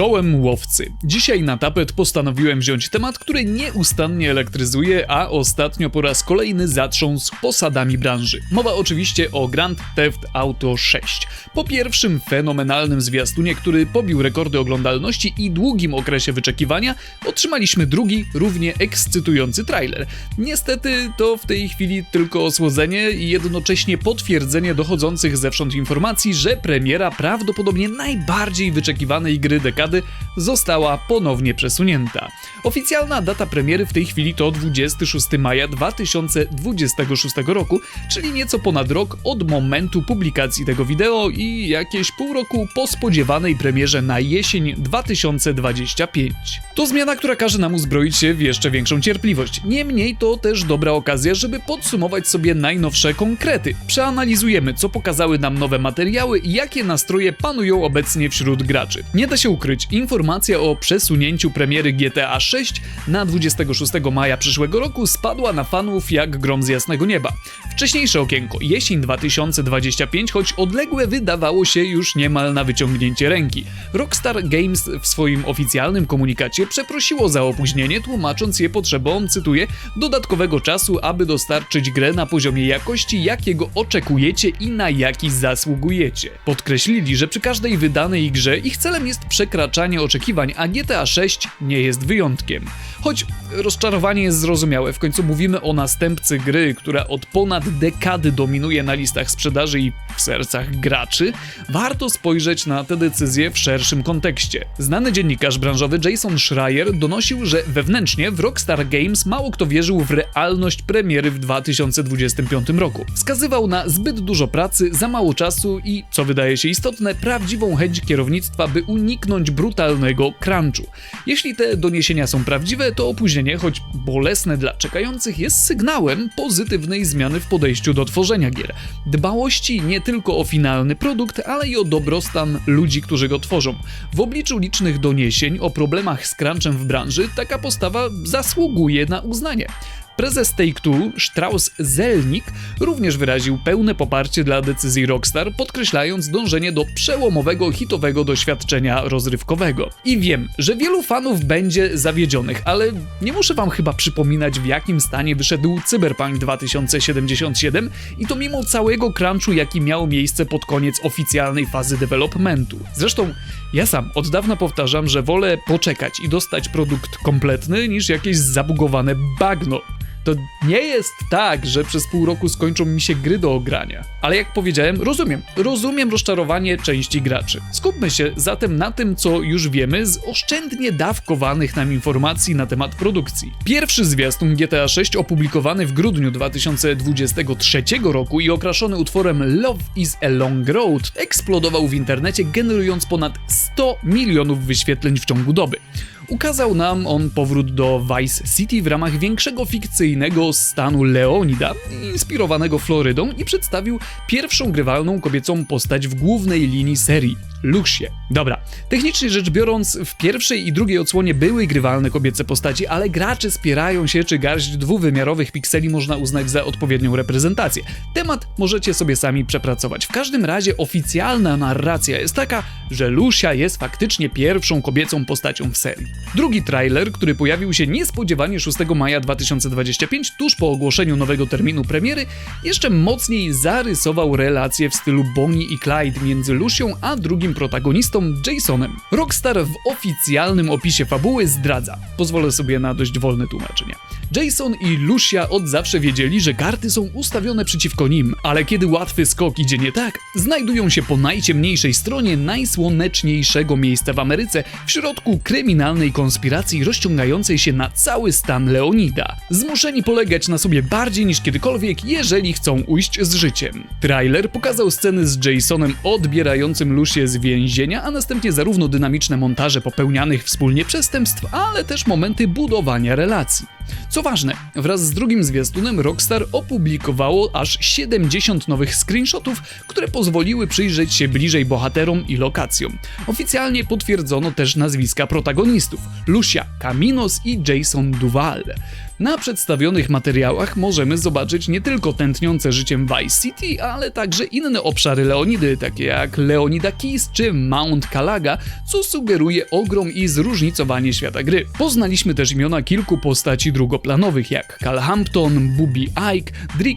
Czołem łowcy. Dzisiaj na tapet postanowiłem wziąć temat, który nieustannie elektryzuje, a ostatnio po raz kolejny zatrząsł posadami branży. Mowa oczywiście o Grand Theft Auto 6. Po pierwszym fenomenalnym zwiastunie, który pobił rekordy oglądalności i długim okresie wyczekiwania, otrzymaliśmy drugi, równie ekscytujący trailer. Niestety to w tej chwili tylko osłodzenie i jednocześnie potwierdzenie dochodzących zewsząd informacji, że premiera prawdopodobnie najbardziej wyczekiwanej gry dekady została ponownie przesunięta. Oficjalna data premiery w tej chwili to 26 maja 2026 roku, czyli nieco ponad rok od momentu publikacji tego wideo i jakieś pół roku po spodziewanej premierze na jesień 2025. To zmiana, która każe nam uzbroić się w jeszcze większą cierpliwość. Niemniej to też dobra okazja, żeby podsumować sobie najnowsze konkrety. Przeanalizujemy, co pokazały nam nowe materiały i jakie nastroje panują obecnie wśród graczy. Nie da się ukryć, informacja o przesunięciu premiery GTA 6 na 26 maja przyszłego roku spadła na fanów jak grom z jasnego nieba. Wcześniejsze okienko, jesień 2025, choć odległe wydawało się już niemal na wyciągnięcie ręki. Rockstar Games w swoim oficjalnym komunikacie przeprosiło za opóźnienie, tłumacząc je potrzebą, cytuję, dodatkowego czasu, aby dostarczyć grę na poziomie jakości, jakiego oczekujecie i na jaki zasługujecie. Podkreślili, że przy każdej wydanej grze ich celem jest przekraczanie oczekiwań, a GTA 6 nie jest wyjątkiem. Choć rozczarowanie jest zrozumiałe, w końcu mówimy o następcy gry, która od ponad dekady dominuje na listach sprzedaży i w sercach graczy, warto spojrzeć na tę decyzję w szerszym kontekście. Znany dziennikarz branżowy Jason Schreier donosił, że wewnętrznie w Rockstar Games mało kto wierzył w realność premiery w 2025 roku. Wskazywał na zbyt dużo pracy, za mało czasu i, co wydaje się istotne, prawdziwą chęć kierownictwa, by uniknąć brutalnego crunchu. Jeśli te doniesienia są prawdziwe, to opóźnienie, choć bolesne dla czekających, jest sygnałem pozytywnej zmiany w podejściu do tworzenia gier. Dbałości nie tylko o finalny produkt, ale i o dobrostan ludzi, którzy go tworzą. W obliczu licznych doniesień o problemach z crunchem w branży, taka postawa zasługuje na uznanie. Prezes Take-Two, Strauss Zelnick, również wyraził pełne poparcie dla decyzji Rockstar, podkreślając dążenie do przełomowego, hitowego doświadczenia rozrywkowego. I wiem, że wielu fanów będzie zawiedzionych, ale nie muszę wam chyba przypominać, w jakim stanie wyszedł Cyberpunk 2077 i to mimo całego crunchu, jaki miał miejsce pod koniec oficjalnej fazy developmentu. Zresztą ja sam od dawna powtarzam, że wolę poczekać i dostać produkt kompletny niż jakieś zabugowane bagno. To nie jest tak, że przez pół roku skończą mi się gry do ogrania. Ale jak powiedziałem, rozumiem. Rozumiem rozczarowanie części graczy. Skupmy się zatem na tym, co już wiemy z oszczędnie dawkowanych nam informacji na temat produkcji. Pierwszy zwiastun GTA 6 opublikowany w grudniu 2023 roku i okraszony utworem Love is a Long Road eksplodował w internecie, generując ponad 100 milionów wyświetleń w ciągu doby. Ukazał nam on powrót do Vice City w ramach większego fikcyjnego stanu Leonida, inspirowanego Florydą i przedstawił pierwszą grywalną kobiecą postać w głównej linii serii. Luxię. Dobra, technicznie rzecz biorąc, w pierwszej i drugiej odsłonie były grywalne kobiece postaci, ale gracze spierają się, czy garść dwuwymiarowych pikseli można uznać za odpowiednią reprezentację. Temat możecie sobie sami przepracować. W każdym razie oficjalna narracja jest taka, że Lucia jest faktycznie pierwszą kobiecą postacią w serii. Drugi trailer, który pojawił się niespodziewanie 6 maja 2025, tuż po ogłoszeniu nowego terminu premiery, jeszcze mocniej zarysował relacje w stylu Bonnie i Clyde między Lucią a drugim protagonistą Jasonem. Rockstar w oficjalnym opisie fabuły zdradza. Pozwolę sobie na dość wolne tłumaczenie. Jason i Lucia od zawsze wiedzieli, że karty są ustawione przeciwko nim, ale kiedy łatwy skok idzie nie tak, znajdują się po najciemniejszej stronie najsłoneczniejszego miejsca w Ameryce, w środku kryminalnej konspiracji rozciągającej się na cały stan Leonida. Zmuszeni polegać na sobie bardziej niż kiedykolwiek, jeżeli chcą ujść z życiem. Trailer pokazał sceny z Jasonem odbierającym Lucię z więzienia, a następnie zarówno dynamiczne montaże popełnianych wspólnie przestępstw, ale też momenty budowania relacji. Co ważne, wraz z drugim zwiastunem Rockstar opublikowało aż 70 nowych screenshotów, które pozwoliły przyjrzeć się bliżej bohaterom i lokacjom. Oficjalnie potwierdzono też nazwiska protagonistów: Lucia Caminos i Jason Duval. Na przedstawionych materiałach możemy zobaczyć nie tylko tętniące życiem Vice City, ale także inne obszary Leonidy, takie jak Leonida Keys czy Mount Kalaga, co sugeruje ogrom i zróżnicowanie świata gry. Poznaliśmy też imiona kilku postaci drugoplanowych, jak Cal Hampton, Booby Ike,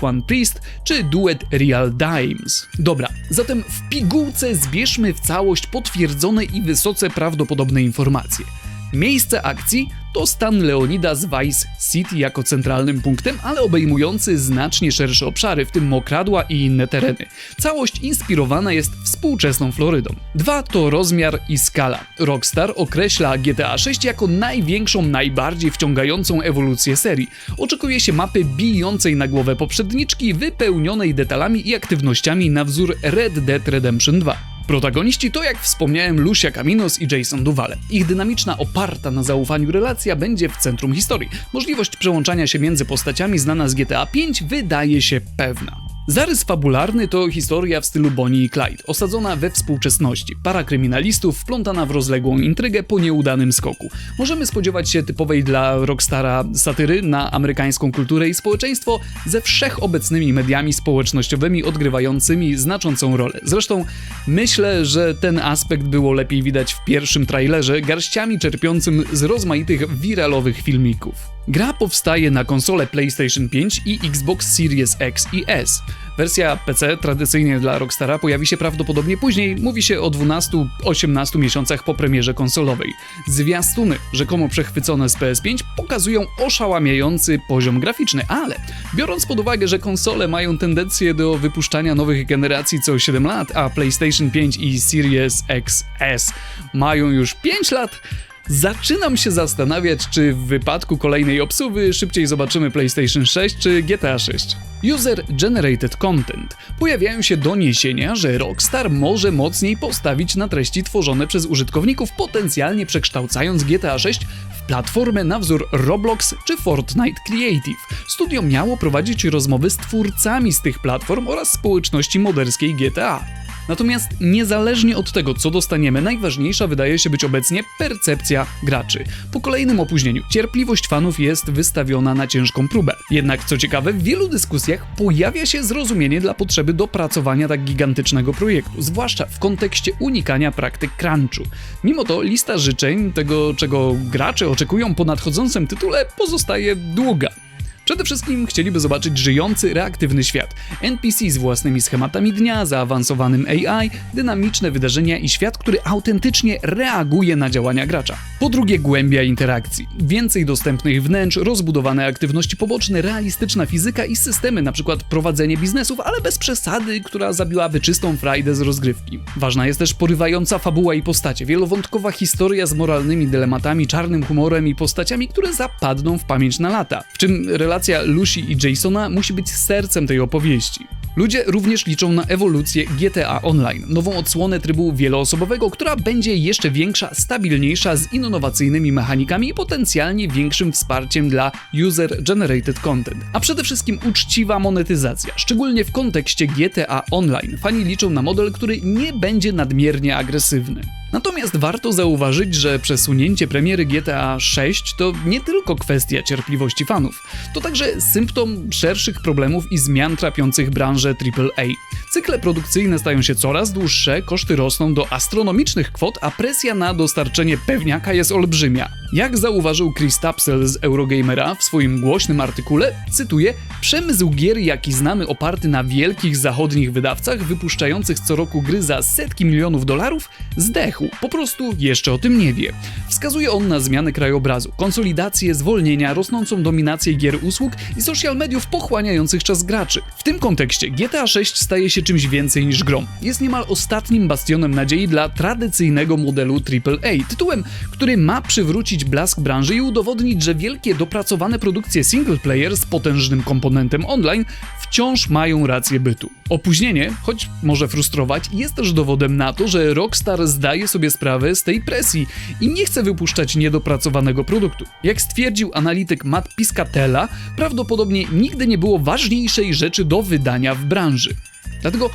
One Priest czy duet Real Dimes. Dobra, zatem w pigułce zbierzmy w całość potwierdzone i wysoce prawdopodobne informacje. Miejsce akcji to stan Leonida z Vice City jako centralnym punktem, ale obejmujący znacznie szersze obszary, w tym mokradła i inne tereny. Całość inspirowana jest współczesną Florydą. Dwa to rozmiar i skala. Rockstar określa GTA 6 jako największą, najbardziej wciągającą ewolucję serii. Oczekuje się mapy bijącej na głowę poprzedniczki, wypełnionej detalami i aktywnościami na wzór Red Dead Redemption 2. Protagoniści to, jak wspomniałem, Lucia Caminos i Jason Duval. Ich dynamiczna, oparta na zaufaniu relacja będzie w centrum historii. Możliwość przełączania się między postaciami znana z GTA V wydaje się pewna. Zarys fabularny to historia w stylu Bonnie i Clyde, osadzona we współczesności. Para kryminalistów wplątana w rozległą intrygę po nieudanym skoku. Możemy spodziewać się typowej dla Rockstara satyry na amerykańską kulturę i społeczeństwo ze wszechobecnymi mediami społecznościowymi odgrywającymi znaczącą rolę. Zresztą myślę, że ten aspekt było lepiej widać w pierwszym trailerze, garściami czerpiącym z rozmaitych wiralowych filmików. Gra powstaje na konsole PlayStation 5 i Xbox Series X i S. Wersja PC tradycyjnie dla Rockstara pojawi się prawdopodobnie później, mówi się o 12-18 miesiącach po premierze konsolowej. Zwiastuny, rzekomo przechwycone z PS5, pokazują oszałamiający poziom graficzny, ale biorąc pod uwagę, że konsole mają tendencję do wypuszczania nowych generacji co 7 lat, a PlayStation 5 i Series XS mają już 5 lat, Zaczynam się zastanawiać, czy w wypadku kolejnej obsuwy szybciej zobaczymy PlayStation 6 czy GTA 6. User Generated Content. Pojawiają się doniesienia, że Rockstar może mocniej postawić na treści tworzone przez użytkowników, potencjalnie przekształcając GTA 6 w platformę na wzór Roblox czy Fortnite Creative. Studio miało prowadzić rozmowy z twórcami z tych platform oraz społeczności moderskiej GTA. Natomiast niezależnie od tego, co dostaniemy, najważniejsza wydaje się być obecnie percepcja graczy. Po kolejnym opóźnieniu cierpliwość fanów jest wystawiona na ciężką próbę. Jednak co ciekawe, w wielu dyskusjach pojawia się zrozumienie dla potrzeby dopracowania tak gigantycznego projektu, zwłaszcza w kontekście unikania praktyk crunchu. Mimo to lista życzeń, tego czego gracze oczekują po nadchodzącym tytule, pozostaje długa. Przede wszystkim chcieliby zobaczyć żyjący, reaktywny świat, NPC z własnymi schematami dnia, zaawansowanym AI, dynamiczne wydarzenia i świat, który autentycznie reaguje na działania gracza. Po drugie, głębia interakcji. Więcej dostępnych wnętrz, rozbudowane aktywności poboczne, realistyczna fizyka i systemy, np. prowadzenie biznesów, ale bez przesady, która zabiłaby czystą frajdę z rozgrywki. Ważna jest też porywająca fabuła i postacie, wielowątkowa historia z moralnymi dylematami, czarnym humorem i postaciami, które zapadną w pamięć na lata. W czym relacja relacja Lucy i Jasona musi być sercem tej opowieści. Ludzie również liczą na ewolucję GTA Online, nową odsłonę trybu wieloosobowego, która będzie jeszcze większa, stabilniejsza, z innowacyjnymi mechanikami i potencjalnie większym wsparciem dla user-generated content. A przede wszystkim uczciwa monetyzacja, szczególnie w kontekście GTA Online. Fani liczą na model, który nie będzie nadmiernie agresywny. Natomiast warto zauważyć, że przesunięcie premiery GTA 6 to nie tylko kwestia cierpliwości fanów, to także symptom szerszych problemów i zmian trapiących branżę AAA. Cykle produkcyjne stają się coraz dłuższe, koszty rosną do astronomicznych kwot, a presja na dostarczenie pewniaka jest olbrzymia. Jak zauważył Chris Tapsel z Eurogamera w swoim głośnym artykule, cytuję: Przemysł gier, jaki znamy, oparty na wielkich zachodnich wydawcach wypuszczających co roku gry za setki milionów dolarów, zdechł. Po prostu jeszcze o tym nie wie. Wskazuje on na zmiany krajobrazu, konsolidację, zwolnienia, rosnącą dominację gier usług i social mediów pochłaniających czas graczy. W tym kontekście GTA 6 staje się czymś więcej niż grą. Jest niemal ostatnim bastionem nadziei dla tradycyjnego modelu AAA, tytułem, który ma przywrócić blask branży i udowodnić, że wielkie dopracowane produkcje single player z potężnym komponentem online wciąż mają rację bytu. Opóźnienie, choć może frustrować, jest też dowodem na to, że Rockstar zdaje sobie sprawę z tej presji i nie chce wypuszczać niedopracowanego produktu. Jak stwierdził analityk Matt Piscatella, prawdopodobnie nigdy nie było ważniejszej rzeczy do wydania w branży. Dlatego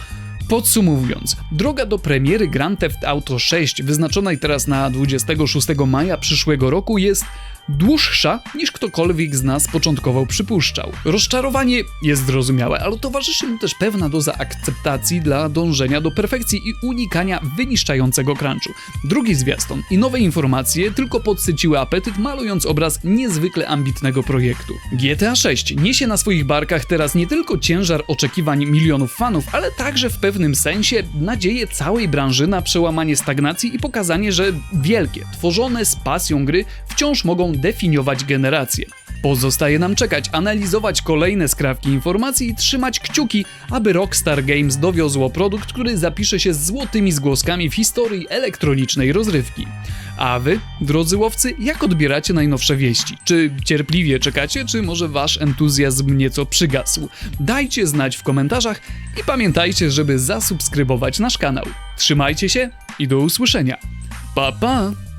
Podsumowując, droga do premiery Grand Theft Auto 6, wyznaczonej teraz na 26 maja przyszłego roku, jest dłuższa niż ktokolwiek z nas początkowo przypuszczał. Rozczarowanie jest zrozumiałe, ale towarzyszy mu też pewna doza akceptacji dla dążenia do perfekcji i unikania wyniszczającego crunchu. Drugi zwiastun i nowe informacje tylko podsyciły apetyt, malując obraz niezwykle ambitnego projektu. GTA 6 niesie na swoich barkach teraz nie tylko ciężar oczekiwań milionów fanów, ale także w pewnym sensie nadzieję całej branży na przełamanie stagnacji i pokazanie, że wielkie, tworzone z pasją gry wciąż mogą definiować generację. Pozostaje nam czekać, analizować kolejne skrawki informacji i trzymać kciuki, aby Rockstar Games dowiozło produkt, który zapisze się z złotymi zgłoskami w historii elektronicznej rozrywki. A wy, drodzy łowcy, jak odbieracie najnowsze wieści? Czy cierpliwie czekacie, czy może wasz entuzjazm nieco przygasł? Dajcie znać w komentarzach i pamiętajcie, żeby zasubskrybować nasz kanał. Trzymajcie się i do usłyszenia. Pa pa!